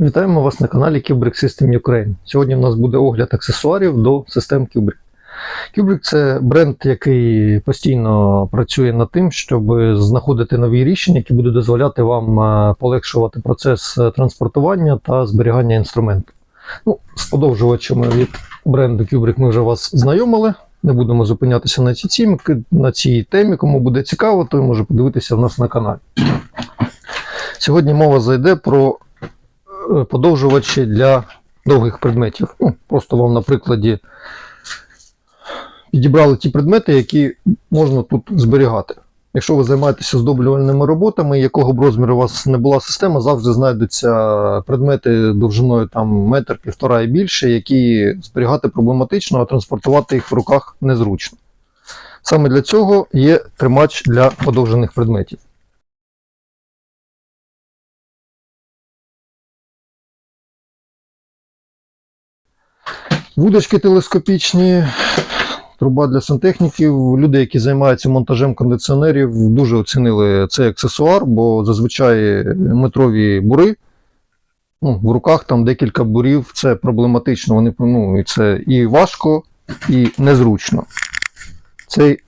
Вітаємо вас на каналі Kubrick System Ukraine. Сьогодні в нас буде огляд аксесуарів до систем Kubrick. Kubrick це бренд, який постійно працює над тим, щоб знаходити нові рішення, які будуть дозволяти вам е, полегшувати процес е, транспортування та зберігання інструменту. Ну, з подовжувачами від бренду Kubrick ми вже вас знайомили. Не будемо зупинятися на цій, темі, на цій темі. Кому буде цікаво, той може подивитися в нас на каналі. Сьогодні мова зайде про подовжувачі для довгих предметів. Ну, просто вам на прикладі підібрали ті предмети, які можна тут зберігати. Якщо ви займаєтеся оздоблювальними роботами, якого б розміру у вас не була система, завжди знайдуться предмети довжиною там метр, півтора і більше, які зберігати проблематично, а транспортувати їх в руках незручно. Саме для цього є тримач для подовжених предметів. Вудочки телескопічні, труба для сантехніків. Люди, які займаються монтажем кондиціонерів, дуже оцінили цей аксесуар, бо зазвичай метрові бури. Ну, в руках там декілька бурів, це проблематично. Вони ну, і це і важко, і незручно. Цей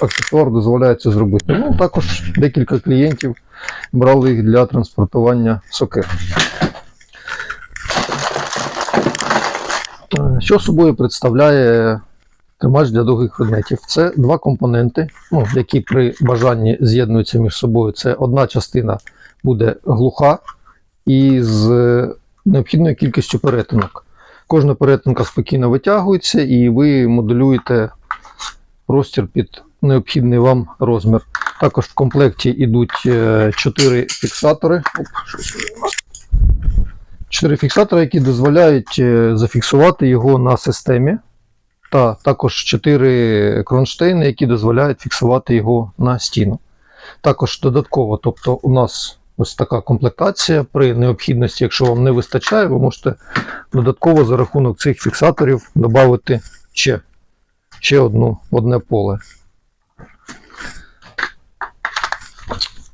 аксесуар дозволяє це зробити. Ну, також декілька клієнтів брали їх для транспортування сокир. Що собою представляє тримач для довгих предметів? Це два компоненти, ну, які при бажанні з'єднуються між собою. Це одна частина буде глуха і з необхідною кількістю перетинок. Кожна перетинка спокійно витягується, і ви моделюєте простір під необхідний вам розмір. Також в комплекті йдуть 4 фіксатори. Чотири фіксатори, які дозволяють е, зафіксувати його на системі, та також чотири кронштейни, які дозволяють фіксувати його на стіну. Також додатково, тобто у нас ось така комплектація. При необхідності, якщо вам не вистачає, ви можете додатково за рахунок цих фіксаторів додати ще, ще одну, одне поле.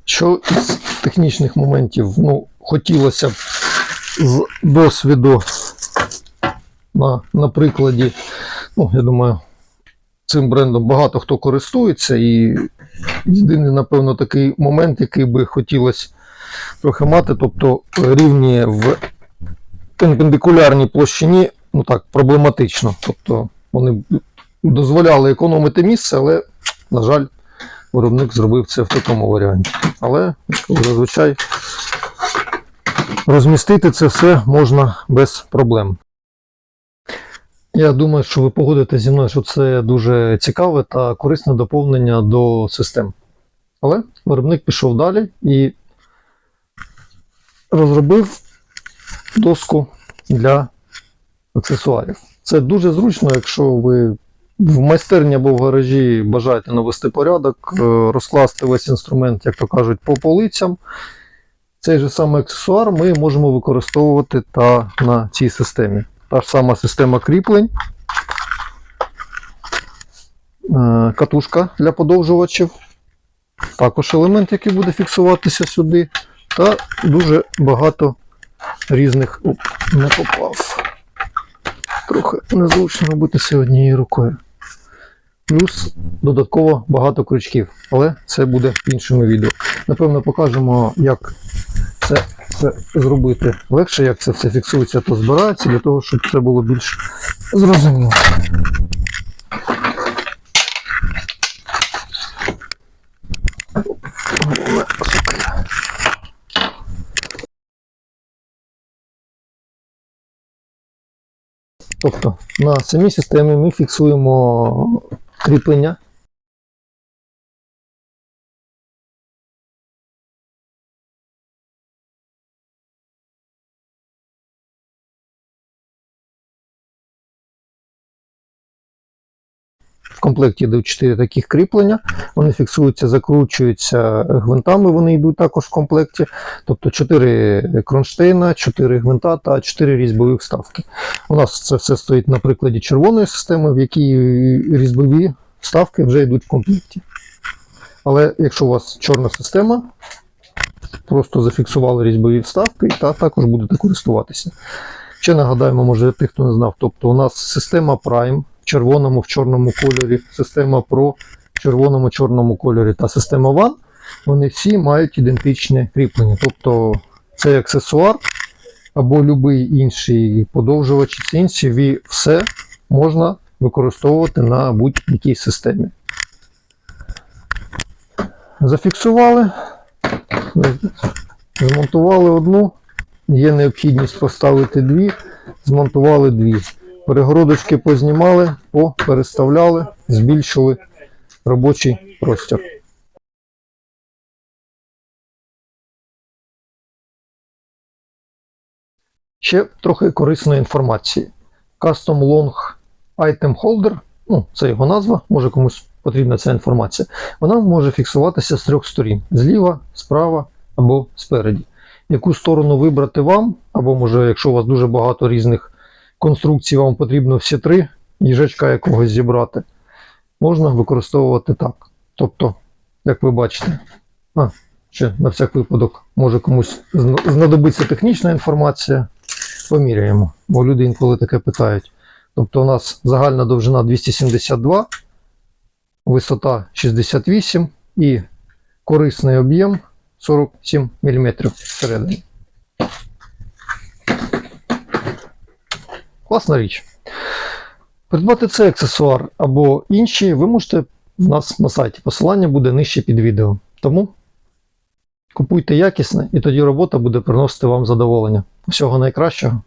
Що із технічних моментів, ну, хотілося б з досвіду на, на прикладі, ну, я думаю, цим брендом багато хто користується, і єдиний, напевно, такий момент, який би хотілося трохи мати, тобто рівні в перпендикулярній площині, ну так, проблематично. Тобто вони дозволяли економити місце, але, на жаль, виробник зробив це в такому варіанті. Але зазвичай розмістити це все можна без проблем. Я думаю, що ви погодитесь зі мною, що це дуже цікаве та корисне доповнення до систем. Але виробник пішов далі і розробив доску для аксесуарів. Це дуже зручно, якщо ви в майстерні або в гаражі бажаєте навести порядок, е, розкласти весь інструмент, як то кажуть, по полицям. Цей же самий аксесуар ми можемо використовувати та на цій системі. Та ж сама система кріплень, Е, катушка для подовжувачів, також елемент, який буде фіксуватися сюди, та дуже багато різних. Оп, не попав. Трохи незручно робити це однією рукою. Плюс додатково багато крючків, але це буде в іншому відео. Напевно, покажемо, як це, це зробити легше, як це все фіксується та збирається, для того, щоб це було більш зрозуміло. Тобто на самій системі ми фіксуємо кріплення. В комплекті йдуть 4 таких кріплення. Вони фіксуються, закручуються гвинтами, вони йдуть також в комплекті. Тобто 4 кронштейна, 4 гвинта та 4 різьбові вставки. У нас це все стоїть на прикладі червоної системи, в якій різьбові вставки вже йдуть в комплекті. Але якщо у вас чорна система, просто зафіксували різьбові вставки та також будете користуватися. Ще нагадаємо, може тих, хто не знав. Тобто у нас система Prime червоному, в чорному кольорі, система Pro в червоному, чорному кольорі та система One, вони всі мають ідентичне кріплення. Тобто цей аксесуар або будь-який інший подовжувач, чи інші, все можна використовувати на будь-якій системі. Зафіксували, змонтували одну, є необхідність поставити дві, змонтували дві. Перегородочки познімали, попереставляли, збільшили робочий простір. Ще трохи корисної інформації. Custom Long Item Holder, ну, це його назва, може комусь потрібна ця інформація. Вона може фіксуватися з трьох сторін: зліва, справа або спереді. Яку сторону вибрати вам, або може, якщо у вас дуже багато різних конструкцій, вам потрібно всі три їжачка якогось зібрати, можна використовувати так. Тобто, як ви бачите, а, ще на всяк випадок, може комусь знадобиться технічна інформація, поміряємо, бо люди інколи таке питають. Тобто у нас загальна довжина 272, висота 68 і корисний об'єм 47 мм всередині. Класна річ. Придбати цей аксесуар або інші ви можете в нас на сайті. Посилання буде нижче під відео. Тому купуйте якісне, і тоді робота буде приносити вам задоволення. Всього найкращого.